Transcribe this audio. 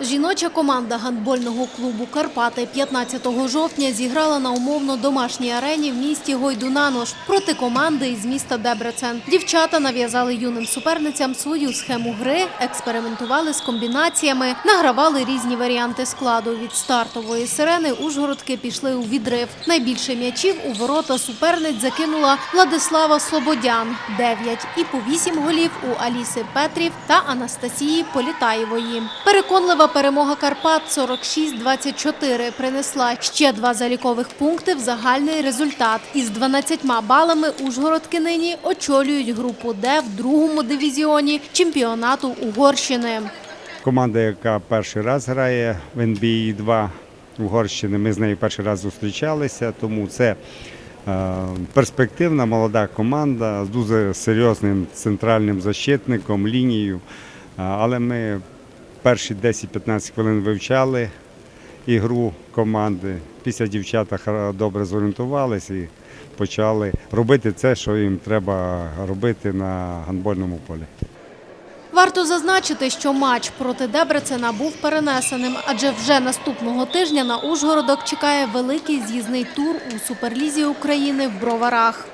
Жіноча команда гандбольного клубу Карпати 15 жовтня зіграла на умовно домашній арені в місті Гойдунанош проти команди із міста Дебрецен. Дівчата нав'язали юним суперницям свою схему гри, експериментували з комбінаціями, награвали різні варіанти складу. Від стартової сирени ужгородки пішли у відрив. Найбільше м'ячів у ворота суперниць закинула Владислава Слободян – 9 і по 8 голів у Аліси Петрів та Анастасії Політаєвої. Переконлива перемога Карпат 46-24 принесла ще два залікових пункти в загальний результат. Із 12 балами Ужгородки нині очолюють групу Д в другому дивізіоні чемпіонату Угорщини. Команда, яка перший раз грає в NBA 2 Угорщини, ми з нею перший раз зустрічалися, тому це е, перспективна молода команда з дуже серйозним центральним защитником, лінією. Але ми перші 10-15 хвилин вивчали ігру команди. Після дівчата добре зорієнтувалися і почали робити це, що їм треба робити на гандбольному полі. Варто зазначити, що матч проти Дебрецена був перенесеним, адже вже наступного тижня на Ужгородок чекає великий з'їзний тур у Суперлізі України в Броварах.